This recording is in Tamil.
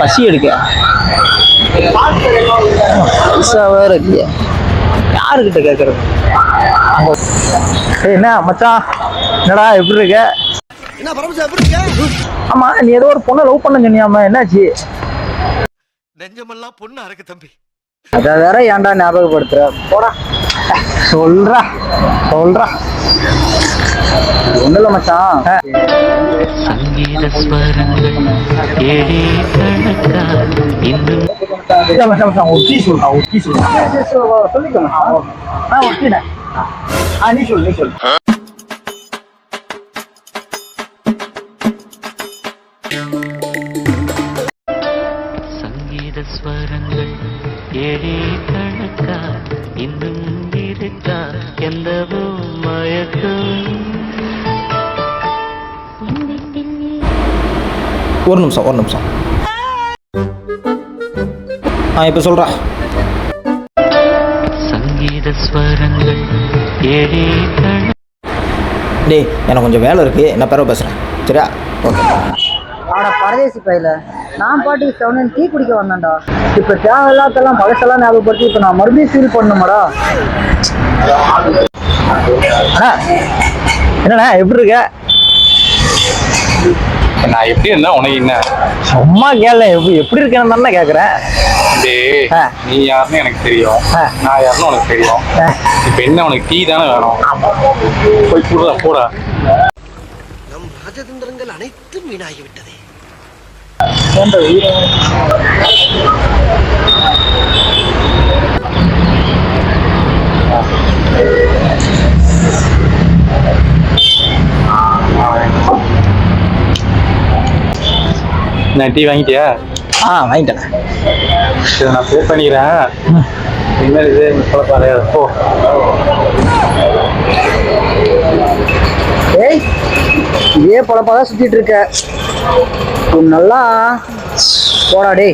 பசி எடுக்க. பைசா வேற இல்லையா யாருக்கிட்ட கேட்கறது ஏய், என்ன மச்சான்? என்னடா எப்படி இருக்க? என்ன பரமசா எப்படி இருக்க? ஆமா நீ ஏதோ ஒரு பொண்ணை லவ் பண்ண சொன்னியாம என்னாச்சு? நெஞ்சமெல்லாம் பொண்ணு அறக்கு தம்பி. அதை வேற ஏன்டா ஞாபகப்படுத்துற? போடா. சொல்றா சொல்றா. ஒண்ணும் இல்ல மச்சான். ஆ. ஏழே கணக்கா இன்னும் இருக்கா எந்தவோ மயக்கம். ஒரு நிமிஷம் ஒரு நிமிஷம். ஆ இப்போ சொல்றா. சங்கீத ஸ்வரங்கள் டேய் எனக்கு கொஞ்சம் வேலை இருக்கு. நான் பிறகு பேசுறேன். சரியா? ஓகே ஆனா பரதேசி பையில. நான் பாட்டுக்கு செவனன் டீ குடிக்க வந்தேன்டா. இப்ப தேவையில்லாதெல்லாம் பழசெல்லாம் ஞாபகப்படுத்தி இப்ப நான் மறுபடியும் ஃபீல் பண்ணுமாடா அண்ணா என்னண்ணா எப்படி இருக்க? நான் எப்படி இருந்தா உனக்கு என்ன? சும்மா கேள்ல எப்படி எப்படி இருக்கேன்னு தானே ஆ. நீ யாருன்னு எனக்கு தெரியும். நான் யாருன்னு உனக்கு தெரியும். இப்ப என்ன உனக்கு டீ தானே வேணும்? போய் போடா போடா நம் ராஜதந்திரங்கள் அனைத்தும் வீணாகிவிட்டதே. நான் டீ வாங்கிட்டியா? ஆ வாங்கிட்டேன். இதை நான் பே பண்ணிக்கிறேன். என்ன இது குழப்பாதையா போ. ஏய் இதே பொழப்பாதான் சுத்திட்டு இருக்க. நல்லா போடா டே